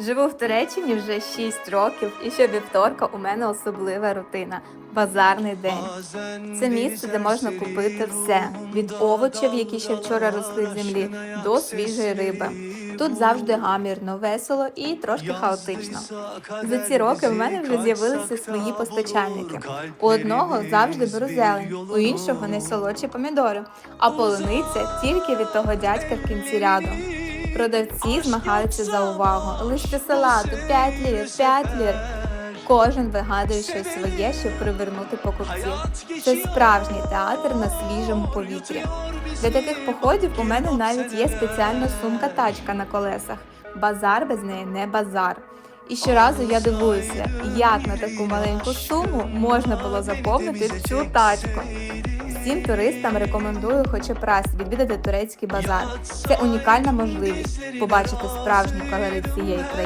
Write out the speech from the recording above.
Живу в Туреччині вже 6 років, і щовівторка у мене особлива рутина базарний день. Це місце, де можна купити все від овочів, які ще вчора росли в землі, до свіжої риби. Тут завжди гамірно, весело і трошки хаотично. За ці роки в мене вже з'явилися свої постачальники. У одного завжди беру зелень, у іншого найсолодші помідори, а полуниця тільки від того дядька в кінці ряду. Продавці змагаються за увагу. Лише салату 5 лір, 5 лір. Кожен вигадує щось своє, щоб привернути покупців. Це справжній театр на свіжому повітрі. Для таких походів у мене навіть є спеціальна сумка-тачка на колесах. Базар без неї не базар. І щоразу я дивуюся, як на таку маленьку суму можна було заповнити цю тачку. Всім туристам рекомендую хоча б раз відвідати турецький базар. Це унікальна можливість побачити справжню калери цієї країни.